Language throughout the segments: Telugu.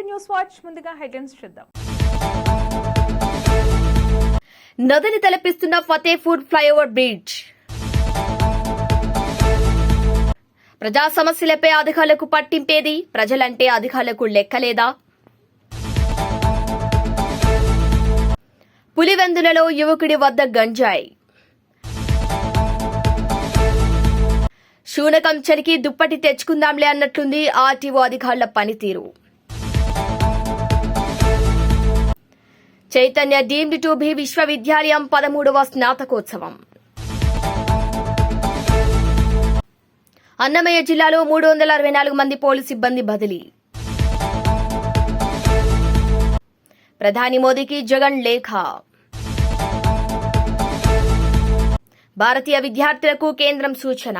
టు న్యూస్ వాచ్ ముందుగా హెడ్లైన్స్ చూద్దాం. నదిని తలపిస్తున్న ఫతేపూర్ ఫ్లైఓవర్ బ్రిడ్జ్. ప్రజా సమస్యలపై అధికారులకు పట్టింపేది? ప్రజలంటే అధికారులకు లెక్కలేదా? పులివెందులలో యువకుడి వద్ద గంజాయి. శూనకం చలికి దుప్పటి తెచ్చుకుందాంలే అన్నట్లుంది ఆర్టీఓ అధికారుల పనితీరు. చైతన్య డీమ్డ్ టు బి విశ్వవిద్యాలయం పదమూడవ స్నాతకోత్సవం. అన్నమయ్య జిల్లాలో మూడు వందల అరవై నాలుగు మంది పోలీసు సిబ్బంది బదిలీ. ప్రధాని మోదీకి జగన్ లేఖ. భారతీయ విద్యార్థులకు కేంద్రం సూచన.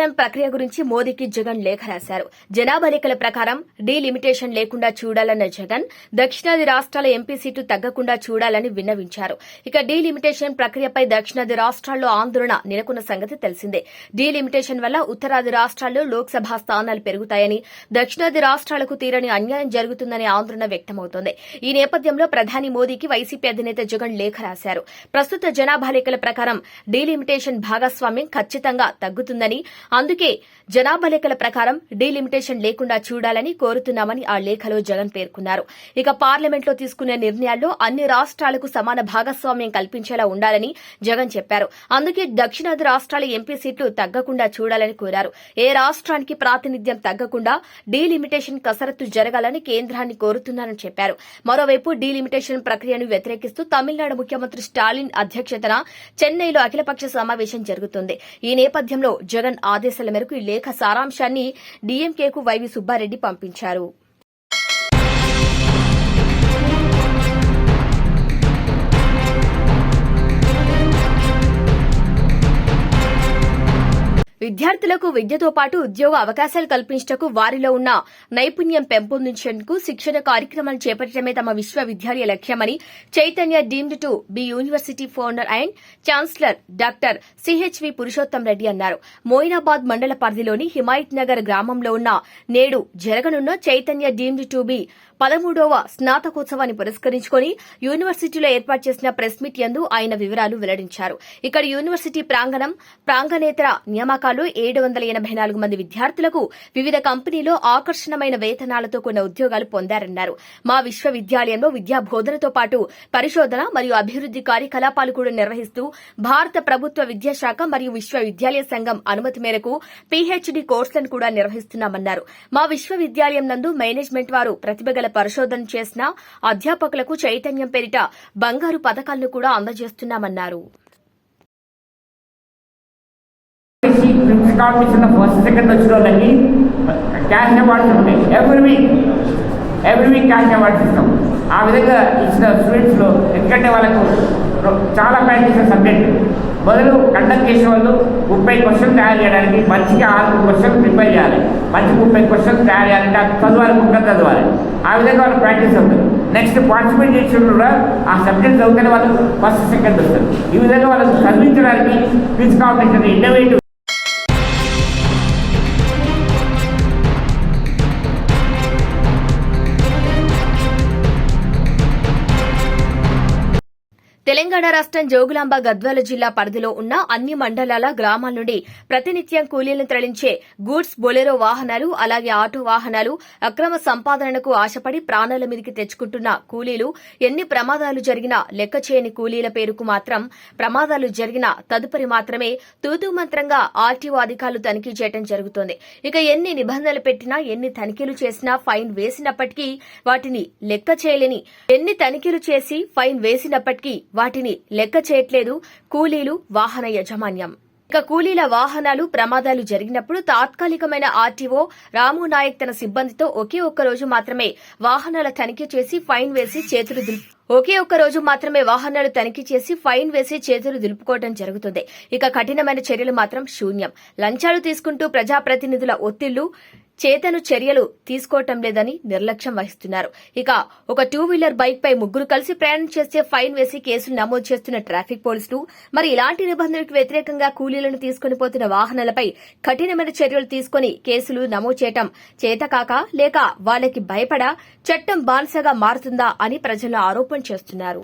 డీలిమిటేషన్ ప్రక్రియ గురించి మోదీకి జగన్ లేఖ రాశారు. జనాభా లెక్కల ప్రకారం డీలిమిటేషన్ లేకుండా చూడాలన్న జగన్ దక్షిణాది రాష్ట్రాల ఎంపీ సీటు తగ్గకుండా చూడాలని విన్నవించారు. ఇక డీలిమిటేషన్ ప్రక్రియపై దక్షిణాది రాష్ట్రాల్లో ఆందోళన నెలకొన్న సంగతి తెలిసిందే. డీలిమిటేషన్ వల్ల ఉత్తరాది రాష్ట్రాల్లో లోక్సభ స్థానాలు పెరుగుతాయని దక్షిణాది రాష్ట్రాలకు తీరని అన్యాయం జరుగుతుందనే ఆందోళన వ్యక్తమవుతోంది. ఈ నేపథ్యంలో ప్రధాని మోదీకి వైసీపీ అధినేత జగన్ లేఖ రాశారు. ప్రస్తుత జనాభా లెక్కల ప్రకారం డీలిమిటేషన్ భాగస్వామ్యం ఖచ్చితంగా తగ్గుతుందని అందుకే జనాభా లెక్కల ప్రకారం డీలిమిటేషన్ లేకుండా చూడాలని కోరుతున్నామని ఆ లేఖలో జగన్ పేర్కొన్నారు. ఇక పార్లమెంట్లో తీసుకునే నిర్ణయాల్లో అన్ని రాష్ట్రాలకు సమాన భాగస్వామ్యం కల్పించేలా ఉండాలని జగన్ చెప్పారు. అందుకే దక్షిణాది రాష్ట్రాల ఎంపీ సీట్లు తగ్గకుండా చూడాలని కోరారు. ఏ రాష్ట్రానికి ప్రాతినిధ్యం తగ్గకుండా డీలిమిటేషన్ కసరత్తు జరగాలని కేంద్రాన్ని కోరుతున్నానని చెప్పారు. మరోవైపు డీలిమిటేషన్ ప్రక్రియను వ్యతిరేకిస్తూ తమిళనాడు ముఖ్యమంత్రి స్టాలిన్ అధ్యక్షతన చెన్నైలో అఖిలపక్ష సమావేశం జరుగుతుంది. ఈ నేపథ్యంలో జగన్ ఆదేశాల మేరకు ఈ లేఖ సారాంశాన్ని డీఎంకేకు వైవి సుబ్బారెడ్డి పంపించారు. విద్యార్థులకు విద్యతో పాటు ఉద్యోగ అవకాశాలు కల్పించటకు వారిలో ఉన్న నైపుణ్యం పెంపొందించేందుకు శిక్షణ కార్యక్రమాలు చేపట్టడమే తమ విశ్వవిద్యాలయ లక్ష్యమని Chaitanya deemed to be university founder and chancellor doctor CHV Purushottam Reddy అన్నారు. మోయినాబాద్ మండల పరిధిలోని హిమాయత్ నగర్ గ్రామంలో ఉన్న నేడు జరగనున్న చైతన్య డీమ్డ్ టు బి పదమూడవ స్నాతకోత్సవాన్ని పురస్కరించుకుని యూనివర్సిటీలో ఏర్పాటు చేసిన ప్రెస్ మీట్ యందు ఆయన వివరాలు వెల్లడించారు. ఇక్కడ యూనివర్సిటీ ప్రాంగణం ప్రాంగణేతర నియామకాలు ఏడు వందల ఎనబై నాలుగు మంది విద్యార్థులకు వివిధ కంపెనీలో ఆకర్షణమైన వేతనాలతో కొన్ని ఉద్యోగాలు పొందారన్నారు. మా విశ్వవిద్యాలయంలో విద్యా బోధనతో పాటు పరిశోధన మరియు అభివృద్ది కార్యకలాపాలు కూడా నిర్వహిస్తూ భారత ప్రభుత్వ విద్యాశాఖ మరియు విశ్వవిద్యాలయ సంఘం అనుమతి మేరకు పీహెచ్డీ కోర్సులను కూడా నిర్వహిస్తున్నామన్నారు. మా విశ్వవిద్యాలయం నందు మేనేజ్మెంట్ వారు ప్రతిభగల పరిశోధన చేసిన అధ్యాపకులకు చైతన్యం పేరిట బంగారు పథకాలను కూడా అందజేస్తున్నామన్నారు. ప్రిన్స్ కాంపిటీషన్ ఫస్ట్ సెకండ్ వచ్చిన వాళ్ళకి క్యాష్ అవార్డ్స్ ఉంటాయి every week every week cash awards ఇస్తాం ఆ విధంగా ఇచ్చిన స్టూడెంట్స్లో ఎందుకంటే వాళ్ళకు చాలా ప్రాక్టీస్ సబ్జెక్ట్ మొదలు కండక్ట్ చేసే వాళ్ళు ముప్పై క్వశ్చన్ తయారు చేయడానికి మంచిగా ఆరు క్వశ్చన్ ప్రిపేర్ చేయాలి. మంచి ముప్పై క్వశ్చన్ తయారు చేయాలంటే అది చదవాలి ముక్క చదవాలి. ఆ విధంగా వాళ్ళు ప్రాక్టీస్ అవుతుంది. నెక్స్ట్ పార్టిసిపేట్ చేసిన కూడా ఆ సబ్జెక్ట్ చదివితేనే వాళ్ళు ఫస్ట్ సెకండ్ వస్తారు. ఈ విధంగా వాళ్ళకి చదివించడానికి క్విజ్ కాంపిటీషన్ ఇన్నోవేటివ్ తెలంగాణ రాష్ట్రం జోగులాంబ గద్వాల జిల్లా పరిధిలో ఉన్న అన్ని మండలాల గ్రామాల నుండి ప్రతినిత్యం కూలీలను తరలించే గూడ్స్ బొలెరో వాహనాలు అలాగే ఆటో వాహనాలు అక్రమ సంపాదనకు ఆశపడి ప్రాణాల మీదకి తెచ్చుకుంటున్న కూలీలు ఎన్ని ప్రమాదాలు జరిగినా లెక్క చేయని కూలీల పేరుకు మాత్రం ప్రమాదాలు జరిగినా తదుపరి మాత్రమే తూతూ మంత్రంగా ఆర్టీఓ అధికారులు తనిఖీ చేయడం జరుగుతోంది. ఇక ఎన్ని నిబంధనలు పెట్టినా ఎన్ని తనిఖీలు చేసినా ఫైన్ వేసినప్పటికీ వాటిని లెక్క చేయలేని ఎన్ని తనిఖీలు చేసి ఫైన్ వేసినప్పటికీ వాటిని లెక్క చేయట్లేదు. కూలీలు వాహన యజమాన్యం. ఇక కూలీల వాహనాలు ప్రమాదాలు జరిగినప్పుడు తాత్కాలికమైన ఆర్టీఓ రాము నాయక్ తన సిబ్బందితో ఒకే ఒక్క రోజు మాత్రమే వాహనాల తనిఖీ చేసి ఫైన్ వేసి చేతులు దులు ఒకే ఒక్క రోజు మాత్రమే వాహనాలు తనిఖీ చేసి ఫైన్ వేసి చేతులు దులుపుకోవడం జరుగుతుంది. ఇక కఠినమైన చర్యలు మాత్రం శూన్యం. లంచాలు తీసుకుంటూ ప్రజాప్రతినిధుల ఒత్తిళ్ళు చేతను చర్యలు తీసుకోవటం లేదని నిర్లక్ష్యం వహిస్తున్నారు. ఇక ఒక టూ వీలర్ బైక్ పై ముగ్గురు కలిసి ప్రయాణం చేస్తే ఫైన్ వేసి కేసులు నమోదు చేస్తున్న ట్రాఫిక్ పోలీసులు మరి ఇలాంటి నిబంధనలకు వ్యతిరేకంగా కూలీలను తీసుకుని పోతున్న వాహనాలపై కఠినమైన చర్యలు తీసుకుని కేసులు నమోదు చేయటం చేతకాక లేక వాళ్ళకి భయపడా చట్టం బానిసగా మారుతుందా అని ప్రజలు ఆరోపణ చేస్తున్నారు.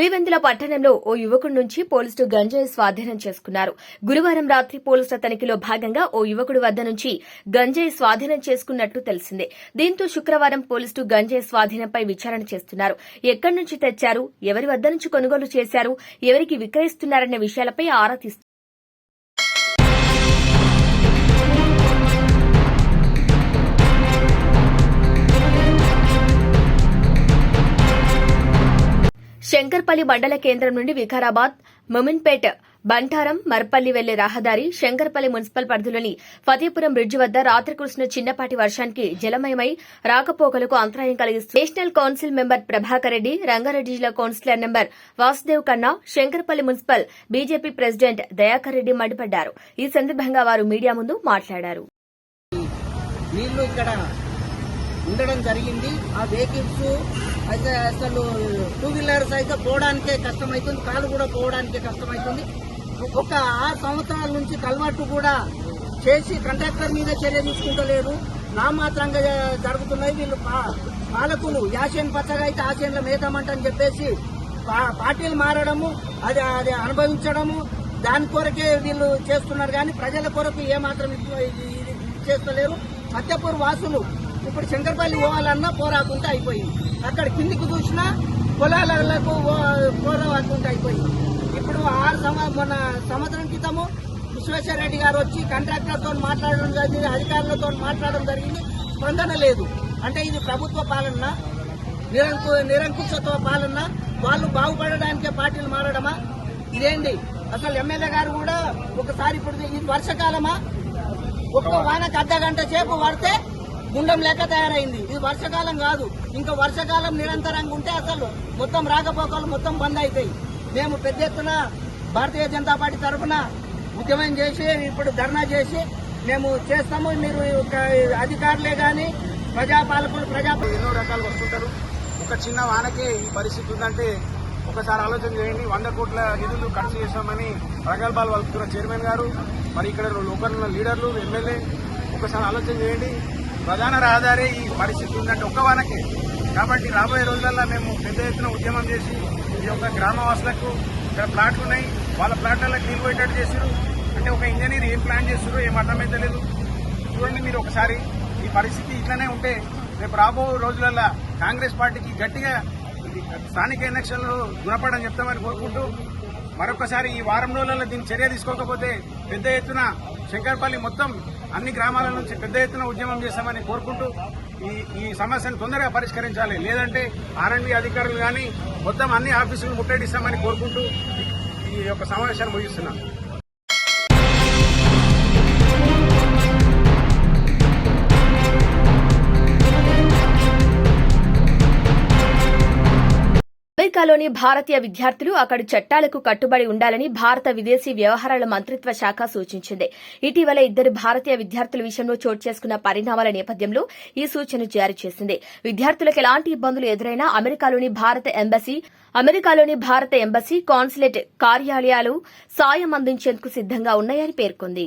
పులివెందుల పట్టణంలో ఓ యువకుడి నుంచి పోలీసులు గంజాయి స్వాధీనం చేసుకున్నారు. గురువారం రాత్రి పోలీసుల తనిఖీలో భాగంగా ఓ యువకుడి వద్ద నుంచి గంజాయి స్వాధీనం చేసుకున్నట్టు తెలిసిందే. దీంతో శుక్రవారం పోలీసులు గంజాయి స్వాధీనంపై విచారణ చేస్తున్నారు. ఎక్కడి నుంచి తెచ్చారు? ఎవరి వద్ద నుంచి కొనుగోలు చేశారు? ఎవరికి విక్రయిస్తున్నారనే విషయాలపై ఆరా తీస్తున్నారు. శంకర్పల్లి మండల కేంద్రం నుండి వికారాబాద్ మొమిన్పేట్ బంటారం మర్పల్లి వెళ్ళే రహదారి శంకర్పల్లి మున్సిపల్ పరిధిలోని ఫతేపురం బ్రిడ్జి వద్ద రాత్రి కురిసిన చిన్నపాటి వర్షానికి జలమయమై రాకపోకలకు అంతరాయం కలిగిస్తూ national council member Prabhakar Reddy Rangareddy జిల్లా councillor number Vasudev Kanna Shankarpally municipal BJP president Dayakar Reddy మండిపడ్డారు. ఈ సందర్భంగా వారు మీడియా ముందు మాట్లాడారు. ఉండడం జరిగింది. ఆ వెహికల్స్ అయితే అసలు టూ వీలర్స్ అయితే పోవడానికే కష్టమవుతుంది కాలు కూడా పోవడానికే కష్టమవుతుంది ఒక ఆరు సంవత్సరాల నుంచి కలవాటు కూడా చేసి కంట్రాక్టర్ మీద చర్య తీసుకుంటలేరు నామాత్రంగా జరుగుతున్నాయి. వీళ్ళు పా- పాలకులు యాసేన్ పచ్చగా అయితే ఆసేన్ల మేతామంటని చెప్పేసి పా- పార్టీలు మారడము అది అది అనుభవించడము దాని కొరకే వీళ్ళు చేస్తున్నారు కానీ ప్రజల కొరకు ఏమాత్రం ఇది చేస్తలేరు. సత్యపూర్ వాసులు ఇప్పుడు శంకర్పల్లి పోవాలన్నా పోరాకుంటే అయిపోయింది. అక్కడ కిందికి చూసినా పొలాలకు పోరాకుంటే అయిపోయింది. ఇప్పుడు ఆరు సంవ మొన్న సంవత్సరం క్రితము విశ్వేశ్వర రెడ్డి గారు వచ్చి కాంట్రాక్టర్తో మాట్లాడడం జరిగింది అధికారులతో మాట్లాడడం జరిగింది. స్పందన లేదు. అంటే ఇది ప్రభుత్వ పాలన నిరంకు నిరంకుశత్వ పాలన. వాళ్ళు బాగుపడడానికే పార్టీలు మారడమా? ఇదేంటి? అసలు ఎమ్మెల్యే గారు కూడా ఒకసారి ఇప్పుడు ఇది వర్షకాలమా? ఒక్క వానకు అర్ధ గంట సేపు పడితే గుండం లెక్క తయారైంది. ఇది వర్షకాలం కాదు. ఇంకా వర్షాకాలం నిరంతరంగా ఉంటే అసలు మొత్తం రాకపోకలు మొత్తం బంద్ అవుతాయి మేము పెద్ద ఎత్తున భారతీయ జనతా పార్టీ తరఫున ఉద్యమం చేసి ఇప్పుడు ధర్నా చేసి మేము చేస్తాము. మీరు ఒక అధికారులే కానీ ప్రజాపాలకులు ప్రజా ఎన్నో రకాలు వస్తుంటారు. ఒక చిన్న వానకే ఈ పరిస్థితి ఉందంటే ఒకసారి ఆలోచన చేయండి. వంద కోట్ల నిధులు ఖర్చు చేశామని ప్రగల్భాలు వల్పుతున్న చైర్మన్ గారు మరి ఇక్కడ లోకల్ లీడర్లు ఎమ్మెల్యే ఒకసారి ఆలోచన చేయండి. ప్రధాన రహదారి ఈ పరిస్థితి ఉందంటే ఒక్క వానకే. కాబట్టి రాబోయే రోజులలో మేము పెద్ద ఎత్తున ఉద్యమం చేసి ఈ యొక్క గ్రామవాసులకు ఇక్కడ ప్లాట్లు ఉన్నాయి. వాళ్ళ ప్లాట్లలో నీళ్ళు పోయేటట్టు చేశారు అంటే ఒక ఇంజనీర్ ఏం ప్లాన్ చేస్తారో ఏం అర్థమైతే లేదు చూడండి మీరు ఒకసారి. ఈ పరిస్థితి ఇట్లనే ఉంటే రేపు రాబో రోజులలో కాంగ్రెస్ పార్టీకి గట్టిగా స్థానిక ఎలక్షన్లు గుణపడని చెప్తామని కోరుకుంటూ మరొకసారి ఈ వారం రోజులలో దీన్ని చర్య తీసుకోకపోతే పెద్ద ఎత్తున శంకర్పల్లి మొత్తం అన్ని గ్రామాల నుంచి పెద్ద ఎత్తున ఉద్యమం చేస్తామని కోరుకుంటూ ఈ ఈ సమస్యను తొందరగా పరిష్కరించాలి. లేదంటే ఆర్ఎండ్బి అధికారులు కానీ మొత్తం అన్ని ఆఫీసులు ముట్టడిస్తామని కోరుకుంటూ ఈ యొక్క సమావేశాన్ని ముగిస్తున్నాను అమెరికాలోని భారతీయ విద్యార్థులు అక్కడి చట్టాలకు కట్టుబడి ఉండాలని భారత విదేశీ వ్యవహారాల మంత్రిత్వ శాఖ సూచించింది. ఇటీవల ఇద్దరు భారతీయ విద్యార్థుల విషయంలో చోటు చేసుకున్న పరిణామాల నేపథ్యంలో ఈ సూచన జారీ చేసింది. విద్యార్థులకు ఎలాంటి ఇబ్బందులు ఎదురైనా అమెరికాలోని భారత ఎంబసీ అమెరికాలోని భారత ఎంబసీ కాన్సులేట్ కార్యాలయాలు సాయం అందించేందుకు సిద్దంగా ఉన్నాయని పేర్కొంది.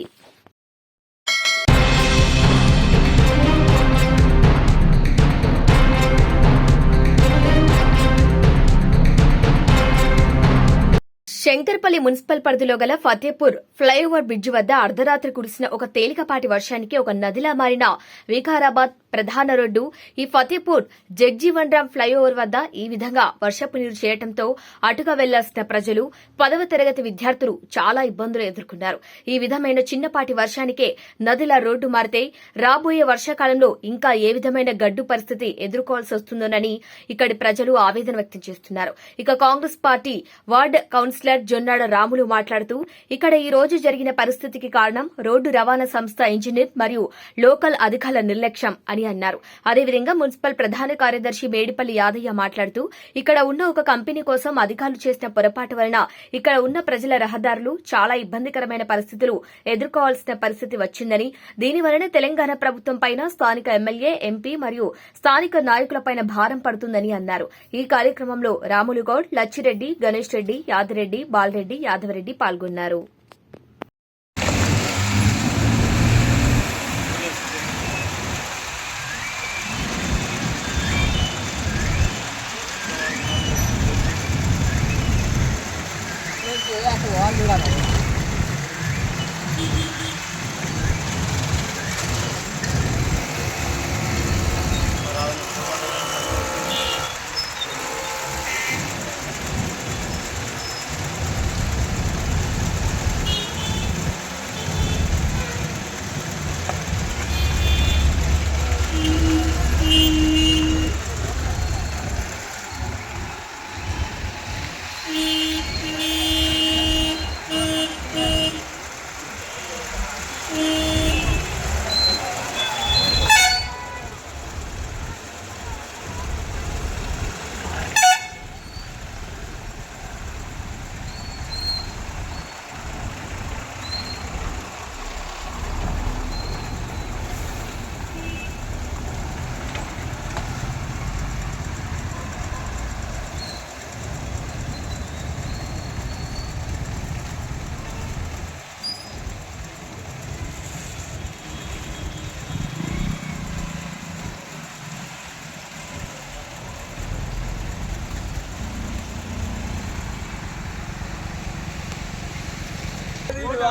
శంకర్పల్లి మున్సిపల్ పరిధిలో గల ఫతేపూర్ ఫ్లైఓవర్ బ్రిడ్జ్ వద్ద అర్ధరాత్రి కురిసిన ఒక తేలికపాటి వర్షానికి ఒక నదిలా మారిన వికారాబాద్ ప్రధాన రోడ్డు ఈ ఫతేపూర్ జగ్జీవన్రామ్ ఫ్లైఓవర్ వద్ద ఈ విధంగా వర్షపు నీరు చేయడంతో అటుగా వెళ్ళాల్సిన ప్రజలు పదవ తరగతి విద్యార్థులు చాలా ఇబ్బందులు ఎదుర్కొన్నారు. ఈ విధమైన చిన్నపాటి వర్షానికే నదిలా రోడ్డు మారితే రాబోయే వర్షాకాలంలో ఇంకా ఏ విధమైన గడ్డు పరిస్థితి ఎదుర్కోవాల్సి వస్తుందోనని ఇక్కడి ప్రజలు ఆవేదన వ్యక్తం చేస్తున్నారు. ఇక Congress party ward councillor Jonnada Ramulu మాట్లాడుతూ ఇక్కడ ఈ రోజు జరిగిన పరిస్థితికి కారణం రోడ్డు రవాణా సంస్థ ఇంజనీర్ మరియు లోకల్ అధికారుల నిర్లక్ష్యం అని అన్నారు. అదేవిధంగా మున్సిపల్ ప్రధాన కార్యదర్శి మేడిపల్లి యాదయ్య మాట్లాడుతూ ఇక్కడ ఉన్న ఒక కంపెనీ కోసం అధికారులు చేసిన పొరపాటు వలన ఇక్కడ ఉన్న ప్రజల రహదారులు చాలా ఇబ్బందికరమైన పరిస్థితులు ఎదుర్కోవాల్సిన పరిస్థితి వచ్చిందని దీని వలన తెలంగాణ ప్రభుత్వం పైన స్థానిక ఎమ్మెల్యే ఎంపీ మరియు స్థానిక నాయకులపైన భారం పడుతుందని అన్నారు. ఈ కార్యక్రమంలో రాములు గౌడ్ లచ్చిరెడ్డి గణేష్ రెడ్డి యాదిరెడ్డి బాలరెడ్డి యాదవరెడ్డి పాల్గొన్నారు.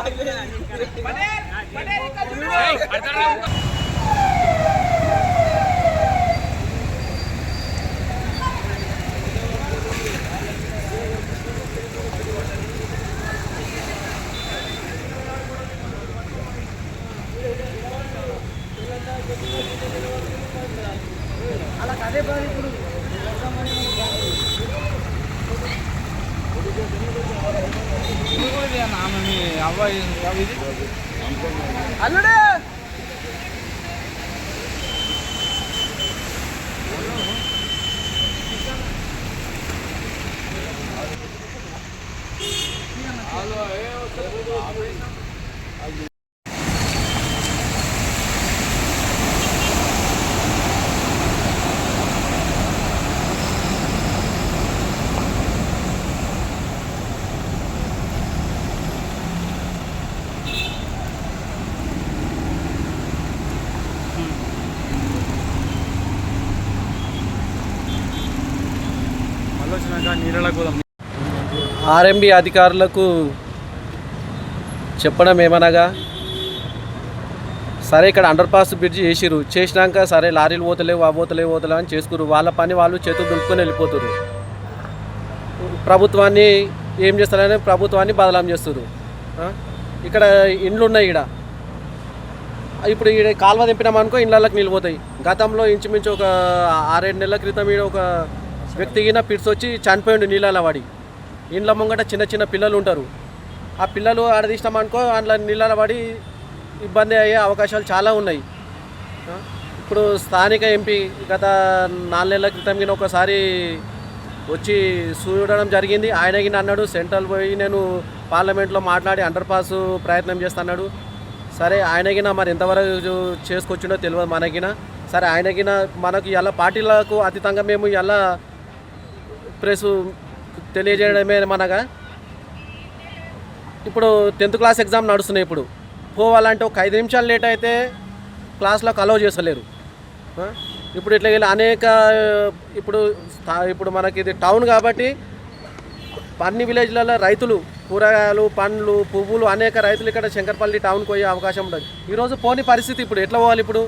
પડે પડે Alô, eu, todo mundo. RMB అధికారులకు చెప్పడం ఏమనగా సరే ఇక్కడ అండర్ పాస్ బ్రిడ్జ్ చేసిరు చేసినాక సరే లారీలు పోతలేవు ఆ పోతలేవు పోతలేవు అని చేసుకురు వాళ్ళ పని వాళ్ళు చేతులు దులుపుకొని వెళ్ళిపోతారు ప్రభుత్వాన్ని ఏం చేస్తారని ప్రభుత్వాన్ని బదలాం చేస్తురు ఇక్కడ ఇండ్లు ఉన్నాయి ఇక్కడ ఇప్పుడు ఈడ కాలువ దింపినామనుకో ఇళ్ళకి నిలిపోతాయి. గతంలో ఇంచుమించు ఒక ఆరేడు నెలల క్రితం ఈడ ఒక వ్యక్తిగిన పిడ్స్ వచ్చి చనిపోయిండు నీళ్ళ వాడి ఇండ్ల ముంగట చిన్న చిన్న పిల్లలు ఉంటారు. ఆ పిల్లలు ఆడ తీసినామనుకో అందులో నీళ్ళ పడి ఇబ్బంది అయ్యే అవకాశాలు చాలా ఉన్నాయి. ఇప్పుడు స్థానిక ఎంపీ గత నాలుగు నెలల క్రితం కింద ఒకసారి వచ్చి చూడడం జరిగింది. ఆయనకి అన్నాడు సెంట్రల్ పోయి నేను పార్లమెంట్లో మాట్లాడి అండర్ పాస్ ప్రయత్నం చేస్తున్నాడు సరే ఆయనకిన మరి ఎంతవరకు చేసుకొచ్చిండో తెలియదు మనకిన సరే ఆయనకిన మనకు ఎలా పార్టీలకు అతీతంగా మేము ఎలా ప్రెస్ తెలియజేయడమే మనగా ఇప్పుడు టెన్త్ క్లాస్ ఎగ్జామ్ నడుస్తున్నాయి ఇప్పుడు. పోవాలంటే ఒక ఐదు నిమిషాలు లేట్ అయితే క్లాస్లోకి అలౌ చేస్తలేరు. ఇప్పుడు ఇట్లా ఇలా అనేక ఇప్పుడు ఇప్పుడు మనకి ఇది టౌన్ కాబట్టి అన్ని విలేజ్లలో రైతులు కూరగాయలు పండ్లు పువ్వులు అనేక రైతులు ఇక్కడ శంకర్పల్లి టౌన్కి పోయే అవకాశం ఉండదు. ఈరోజు పోని పరిస్థితి ఇప్పుడు ఎట్లా పోవాలి ఇప్పుడు?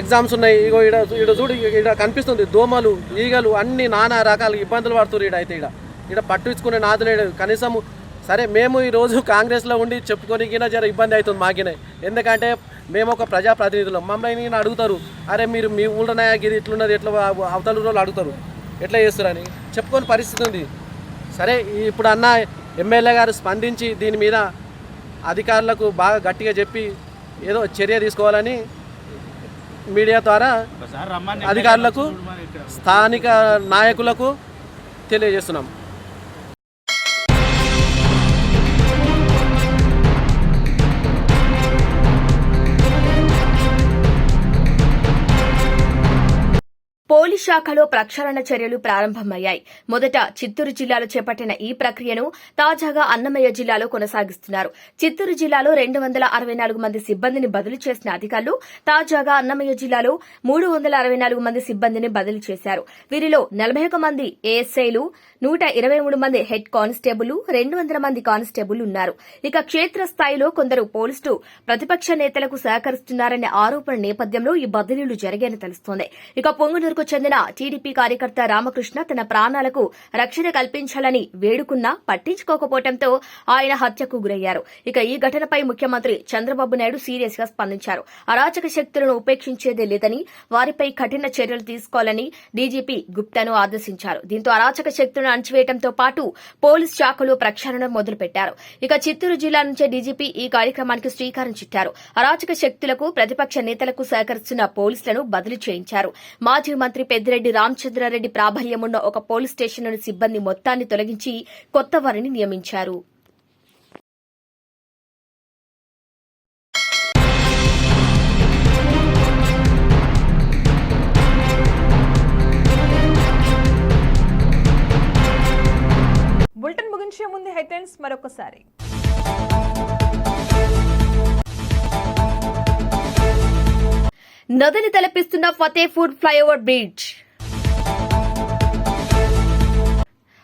ఎగ్జామ్స్ ఉన్నాయి. ఇగో ఈడ ఈడ చూడు ఈడ కనిపిస్తుంది. దోమలు ఈగలు అన్ని నానా రకాల ఇబ్బందులు పడుతున్నారు ఈడ అయితే ఈడ. ఈడ పట్టించుకునే నాదులేడు కనీసం సరే మేము ఈరోజు కాంగ్రెస్లో ఉండి చెప్పుకొని జర ఇబ్బంది అవుతుంది మాకినే. ఎందుకంటే మేము ఒక ప్రజాప్రతినిధులం. మమ్మల్ని అడుగుతారు. అరే మీరు మీ ఊళ్ళో గిరి ఇట్లున్నది ఎట్లా అవతల రోజులు అడుగుతారు. ఎట్లా చేస్తారని చెప్పుకొని పరిస్థితి ఉంది. సరే ఇప్పుడు అన్న ఎమ్మెల్యే గారు స్పందించి దీని మీద అధికారులకు బాగా గట్టిగా చెప్పి ఏదో చర్య తీసుకోవాలని మీడియా ద్వారా అధికారులకు స్థానిక నాయకులకు తెలియజేస్తున్నాం. పోలీస్ శాఖలో ప్రక్షాళన చర్యలు ప్రారంభమయ్యాయి. మొదట చిత్తూరు జిల్లాలో చేపట్టిన ఈ ప్రక్రియను తాజాగా అన్నమయ్య జిల్లాలో కొనసాగిస్తున్నారు. చిత్తూరు జిల్లాలో రెండు వందల అరవై నాలుగు మంది సిబ్బందిని బదిలీ చేసిన అధికారులు తాజాగా అన్నమయ్య జిల్లాలో మూడు వందల అరవై నాలుగు మంది సిబ్బందిని బదిలీ చేశారు. వీరిలో నలభై ఒక మంది ఏఎస్ఐలు నూట ఇరవై మూడు మంది హెడ్ కానిస్టేబుల్ రెండు వందల మంది కానిస్టేబుల్ ఉన్నారు. ఇక క్షేత్రస్థాయిలో కొందరు పోలీసులు ప్రతిపక్ష నేతలకు సహకరిస్తున్నారనే ఆరోపణ నేపథ్యంలో ఈ బదిలీలు జరిగాయని తెలుస్తోంది. ఇక పొంగునూరుకు చెందిన టీడీపీ కార్యకర్త రామకృష్ణ తన ప్రాణాలకు రక్షణ కల్పించాలని వేడుకున్నా పట్టించుకోకపోవడంతో ఆయన హత్యకు గురయ్యారు. ఇక ఈ ఘటనపై ముఖ్యమంత్రి చంద్రబాబు నాయుడు సీరియస్గా స్పందించారు. అరాచక శక్తులను ఉపేక్షించేదే లేదని వారిపై కఠిన చర్యలు తీసుకోవాలని డీజీపీ గుప్తాను ఆదేశించారు. దీంతో అరాచక శక్తులను అణచివేయడంతో పాటు పోలీస్ శాఖలు ప్రక్షాళన మొదలుపెట్టారు. ఇక చిత్తూరు జిల్లా నుంచే డీజీపీ ఈ కార్యక్రమానికి శ్రీకారం చుట్టారు. అరాచక శక్తులకు ప్రతిపక్ష నేతలకు సహకరిస్తున్న పోలీసులను బదిలీ చేయించారు. మాజీ మంత్రి పెద్దిరెడ్డి రామచంద్రారెడ్డి ప్రాబల్యమున్న ఒక పోలీస్ స్టేషన్లోని సిబ్బంది మొత్తాన్ని తొలగించి కొత్త వారిని నియమించారు. బులెటిన్ ముగించే ముందు హెడ్లైన్స్ మరొకసారి. నదిని తలపిస్తున్న ఫతేపూర్ ఫ్లైఓవర్ బ్రిడ్జ్.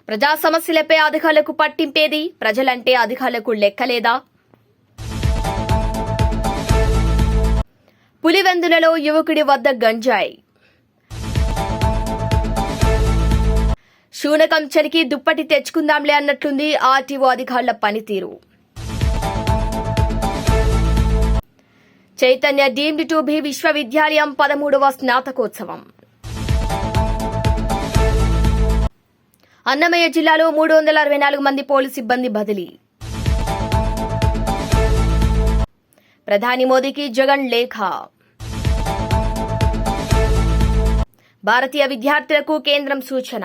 ప్రజా సమస్యలపై అధికారులకు పట్టింపేది? ప్రజలంటే అధికారులకు లెక్కలేదా? పులివెందులలో యువకుడి వద్ద గంజాయి. శూనకం చలికి దుప్పటి తెచ్చుకుందాంలే అన్నట్లుంది ఆర్టీఓ అధికారుల పనితీరు. చైతన్య డీమ్డ్ టు బి విశ్వవిద్యాలయం పదమూడవ స్నాతకోత్సవం. అన్నమయ్య జిల్లాలో మూడు వందల అరవై నాలుగు మంది పోలీసు సిబ్బంది బదిలీ. ప్రధాని మోదీకి జగన్ లేఖ. భారతీయ విద్యార్థులకు కేంద్రం సూచన.